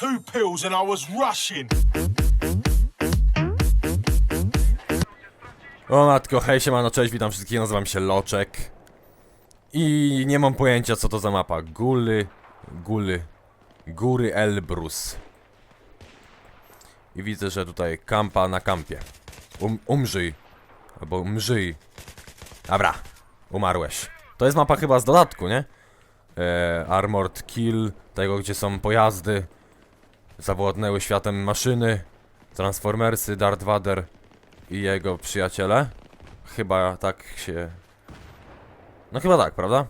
two pills and I was rushing. O matko, hej siemano, cześć, witam wszystkich, nazywam się Loczek. I nie mam pojęcia co to za mapa. Guly, Guly, Góry Elbrus. I widzę, że tutaj kampa na kampie. Um, Umrzyj, albo mrzyj. Dobra, umarłeś. To jest mapa chyba z dodatku, nie? E, Armored Kill, tego gdzie są pojazdy Zawładnęły światem maszyny Transformersy, Darth Vader i jego przyjaciele. Chyba tak się. No chyba tak, prawda?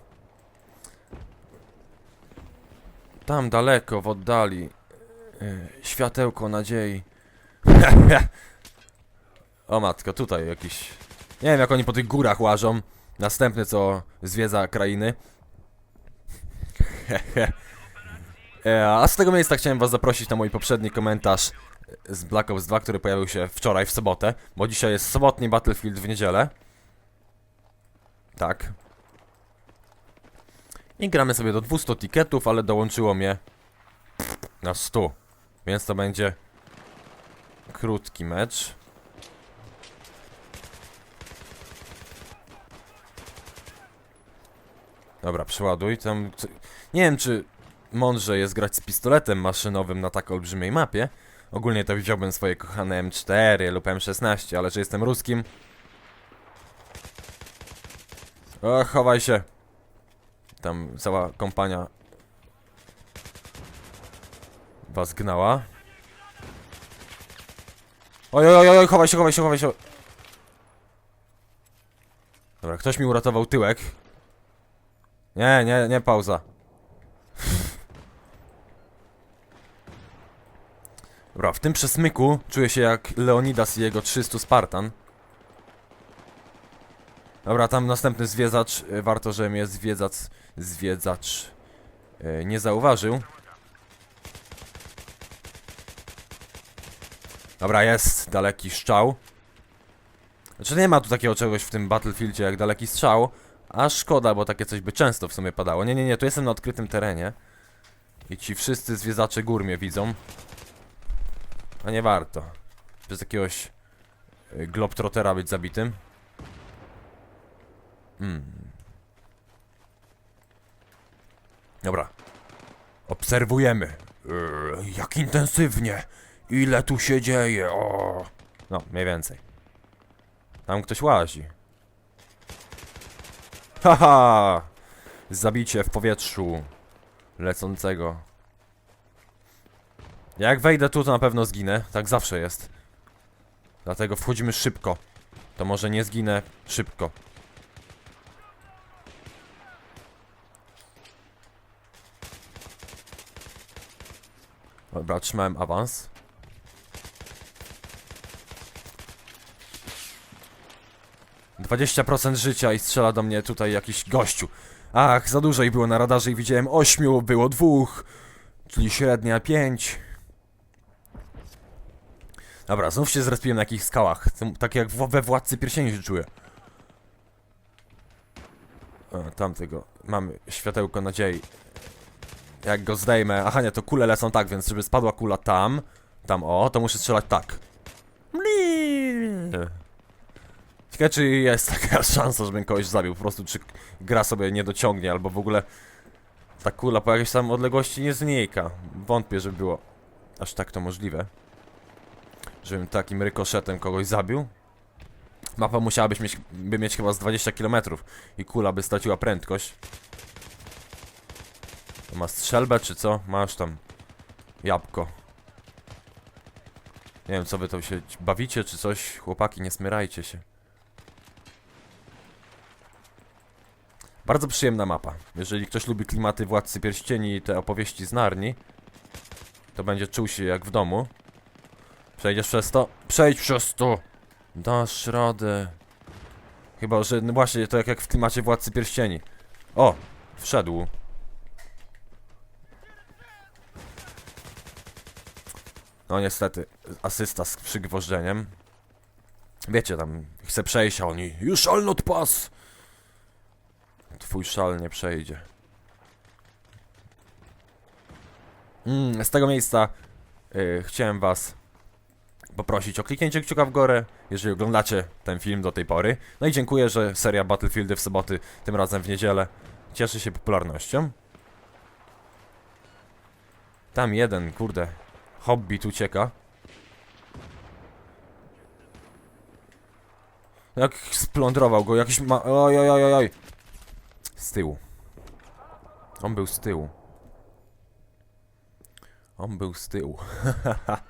Tam daleko w oddali. yy, Światełko nadziei. o matko, tutaj jakiś. Nie wiem jak oni po tych górach łażą. Następny co zwiedza krainy. E, A z tego miejsca chciałem was zaprosić na mój poprzedni komentarz z Black Ops 2, który pojawił się wczoraj w sobotę, bo dzisiaj jest sobotni Battlefield w niedzielę. Tak. I gramy sobie do 200 tiketów, ale dołączyło mnie na 100. Więc to będzie krótki mecz. Dobra, przeładuj. Tam. Nie wiem, czy mądrze jest grać z pistoletem maszynowym na tak olbrzymiej mapie. Ogólnie to wziąłbym swoje kochane M4 lub M16, ale że jestem ruskim. O, chowaj się. Tam cała kompania was gnała. Oj, oj, oj, oj, chowaj się, chowaj się, chowaj się. Dobra, ktoś mi uratował tyłek. Nie, nie, nie pauza. Dobra, w tym przesmyku czuję się jak Leonidas i jego 300 Spartan. Dobra, tam następny zwiedzacz. y, Warto, że mnie zwiedzacz, zwiedzacz y, nie zauważył. Dobra, jest daleki strzał. Znaczy nie ma tu takiego czegoś w tym Battlefieldzie jak daleki strzał. A szkoda, bo takie coś by często w sumie padało. Nie, nie, nie, tu jestem na odkrytym terenie. I ci wszyscy zwiedzacze gór mnie widzą. A nie warto. Przez jakiegoś y, globtrotera być zabitym. Mm. Dobra. Obserwujemy. Yy, jak intensywnie. Ile tu się dzieje. O. No, mniej więcej. Tam ktoś łazi. Haha! Zabicie w powietrzu lecącego. Jak wejdę tu, to na pewno zginę. Tak zawsze jest. Dlatego wchodzimy szybko. To może nie zginę szybko. Dobra, otrzymałem awans. Dwadzieścia procent życia i strzela do mnie tutaj jakiś gościu. Ach, za dużo ich było na radarze i widziałem ośmiu, było dwóch. Czyli średnia pięć. Dobra, znów się zrespiłem na jakichś skałach. Tak jak we Władcy Pierścieni się czuję. O, tamtego. Mamy światełko nadziei. Jak go zdejmę... Aha, nie, to kule lecą tak, więc żeby spadła kula tam, tam o, to muszę strzelać tak. Ciekawe, czy jest taka szansa, żebym kogoś zabił. Po prostu, czy gra sobie nie dociągnie, albo w ogóle ta kula po jakiejś tam odległości nie znika. Wątpię, żeby było aż tak to możliwe. Żebym takim rykoszetem kogoś zabił. Mapa musiałaby mieć, by mieć chyba z 20 km i kula by straciła prędkość. To ma strzelbę czy co? Masz tam jabłko. Nie wiem co wy to się bawicie czy coś. Chłopaki, nie smyrajcie się. Bardzo przyjemna mapa. Jeżeli ktoś lubi klimaty Władcy Pierścieni i te opowieści z Narni, to będzie czuł się jak w domu. Przejdziesz przez to? Przejdź przez to! Dasz radę. Chyba, że no właśnie to jak, jak w klimacie Władcy Pierścieni. O! Wszedł. No niestety, asysta z przygwożdżeniem. Wiecie, tam chce przejść, a oni You shall not pass! Twój szal nie przejdzie. Mm, z tego miejsca y, chciałem was poprosić o kliknięcie kciuka w górę, jeżeli oglądacie ten film do tej pory. No i dziękuję, że seria Battlefieldy w soboty, tym razem w niedzielę, cieszy się popularnością. Tam jeden, kurde, hobbit ucieka. Jak splądrował go, jakiś ma... Oj, oj, oj, oj. Z tyłu. On był z tyłu. On był z tyłu.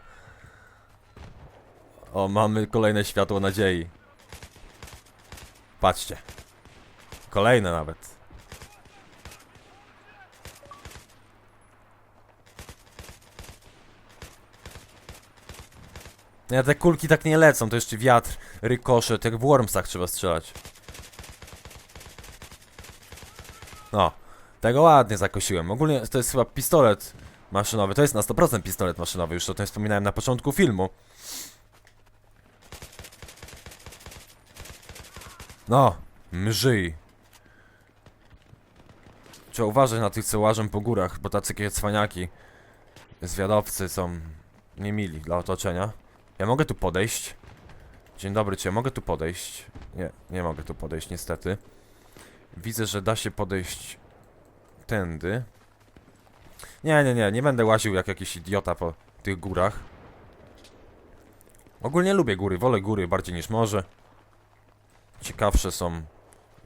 o, mamy kolejne światło nadziei. Patrzcie. Kolejne nawet. Ja te kulki tak nie lecą, to jeszcze wiatr, rykoszet, jak w Wormsach trzeba strzelać. No, tego ładnie zakosiłem. Ogólnie to jest chyba pistolet maszynowy, to jest na 100% pistolet maszynowy, już o tym wspominałem na początku filmu. No, mrzyj. Trzeba uważać na tych, co łażą po górach, bo tacy takie cwaniaki, zwiadowcy są niemili dla otoczenia. Ja mogę tu podejść. Dzień dobry, czy ja mogę tu podejść? Nie, nie mogę tu podejść niestety. Widzę, że da się podejść tędy. Nie, nie, nie, nie będę łaził jak jakiś idiota po tych górach. Ogólnie lubię góry, wolę góry bardziej niż morze. Ciekawsze są.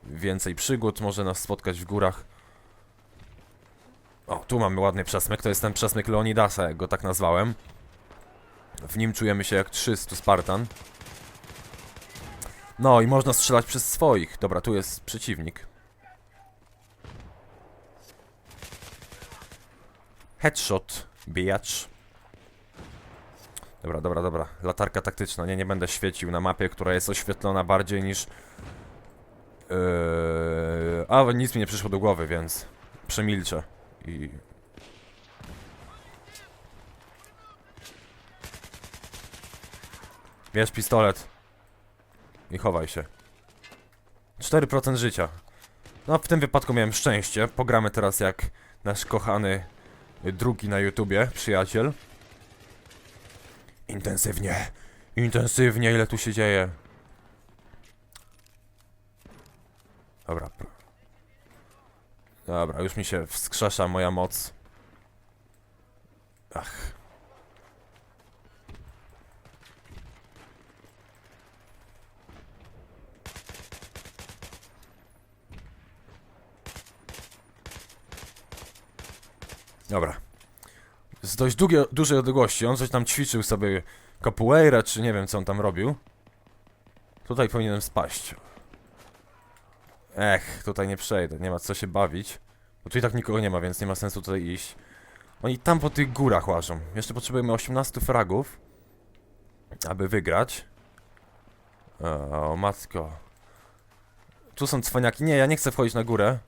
Więcej przygód może nas spotkać w górach. O, tu mamy ładny przesmyk, to jest ten przesmyk Leonidasa, jak go tak nazwałem. W nim czujemy się jak 300 Spartan. No i można strzelać przez swoich. Dobra, tu jest przeciwnik. Headshot, bijacz. Dobra, dobra, dobra. Latarka taktyczna. Nie, nie będę świecił na mapie, która jest oświetlona bardziej niż... Yy... A, nic mi nie przyszło do głowy, więc przemilczę. I Bierz pistolet. I chowaj się. 4% życia. No, w tym wypadku miałem szczęście. Pogramy teraz jak nasz kochany drugi na YouTubie, przyjaciel. Intensywnie. Intensywnie, ile tu się dzieje. Dobra. Dobra, już mi się wskrzesza moja moc. Ach. Dobra. Z dość długie, dużej odległości. On coś tam ćwiczył sobie capoeira, czy nie wiem co on tam robił. Tutaj powinienem spaść. Ech, tutaj nie przejdę, nie ma co się bawić. Bo tu i tak nikogo nie ma, więc nie ma sensu tutaj iść. Oni tam po tych górach łażą. Jeszcze potrzebujemy 18 fragów, aby wygrać. O, matko. Tu są cwaniaki. Nie, ja nie chcę wchodzić na górę.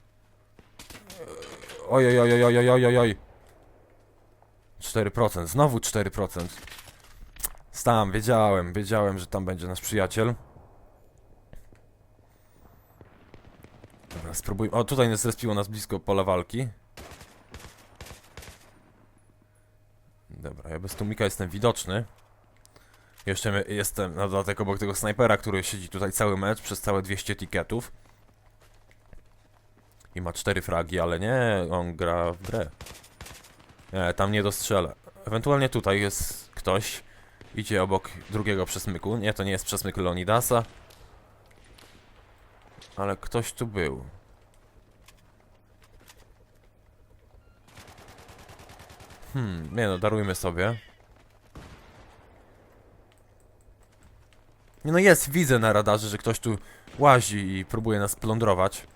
Oj, oj, oj, oj, oj, oj, oj, oj. 4%, znowu 4%. Stam, wiedziałem, wiedziałem, że tam będzie nasz przyjaciel. Dobra, spróbujmy. O, tutaj zrespiło nas blisko pola walki. Dobra, ja bez tłumika jestem widoczny. Jeszcze jestem na dodatek obok tego snajpera, który siedzi tutaj cały mecz przez całe 200 tiketów. I ma 4 fragi, ale nie, on gra w grę. Nie, tam nie dostrzelę. Ewentualnie tutaj jest ktoś. Idzie obok drugiego przesmyku. Nie, to nie jest przesmyk Leonidasa. Ale ktoś tu był. Hmm, nie no, darujmy sobie. Nie no jest, widzę na radarze, że ktoś tu łazi i próbuje nas plądrować.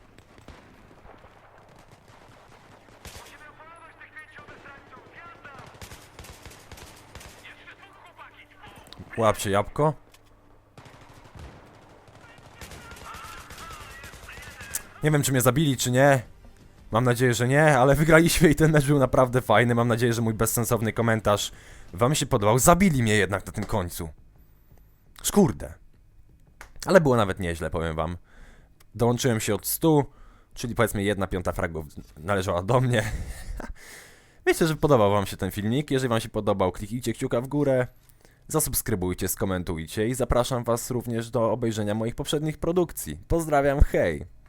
Łapcie jabłko. Nie wiem, czy mnie zabili, czy nie. Mam nadzieję, że nie, ale wygraliśmy i ten mecz był naprawdę fajny. Mam nadzieję, że mój bezsensowny komentarz wam się podobał. Zabili mnie jednak na tym końcu. Szkurde. Ale było nawet nieźle, powiem wam. Dołączyłem się od 100, czyli powiedzmy jedna piąta fragów należała do mnie. Myślę, że podobał wam się ten filmik. Jeżeli wam się podobał, kliknijcie kciuka w górę, zasubskrybujcie, skomentujcie i zapraszam was również do obejrzenia moich poprzednich produkcji. Pozdrawiam, hej!